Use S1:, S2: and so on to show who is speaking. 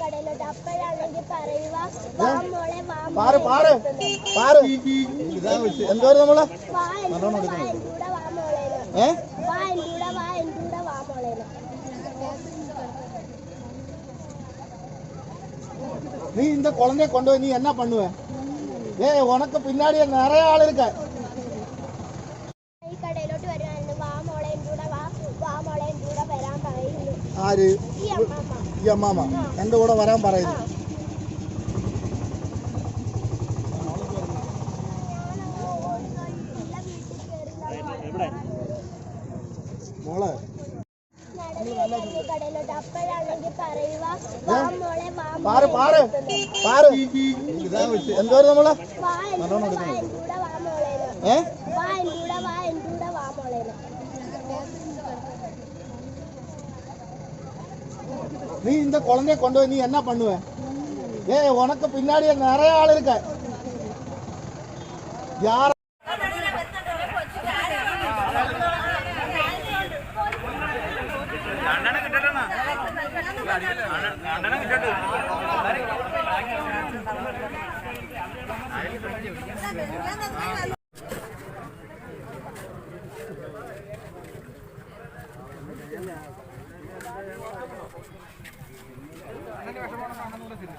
S1: കടയിലോട്ട് അപ്പോഴാണെങ്കിൽ പറയുക വാ മോളെ വാ
S2: പാറ് പാറ് പാറ് എന്തോരം നമ്മള്
S1: വാ എൻ്റെ കൂടെ വാ എൻ്റെ കൂടെ വാ മോളേന്ന്
S2: ഏ
S1: വാ എൻ്റെ കൂടെ വാ എൻ്റെ കൂടെ വാ മോളേന്ന്
S2: நீ இந்த குழந்தைய கொண்டு போய் நீ என்ன பண்ணுவ ஏய் உனக்கு பின்னாடி நிறைய ஆள் இருக்க
S1: ഈ കടയിലോട്ട് അമ്മാമ മോളെ എന്റെ കൂടെ മോളെ വരാൻ പറയുന്നു.
S2: ആര്
S1: വാ അമ്മമ്മ
S2: വാ അമ്മാമ എന്റെ കൂടെ വരാൻ പറയുന്നു நீ இந்த குழந்தைய கொண்டு போய் நீ என்ன பண்ணுவ ஏ உனக்கு பின்னாடி நிறைய ஆள் இருக்க யார
S3: Yeah. വിഷമം കാണുന്നുണ്ടെങ്കിൽ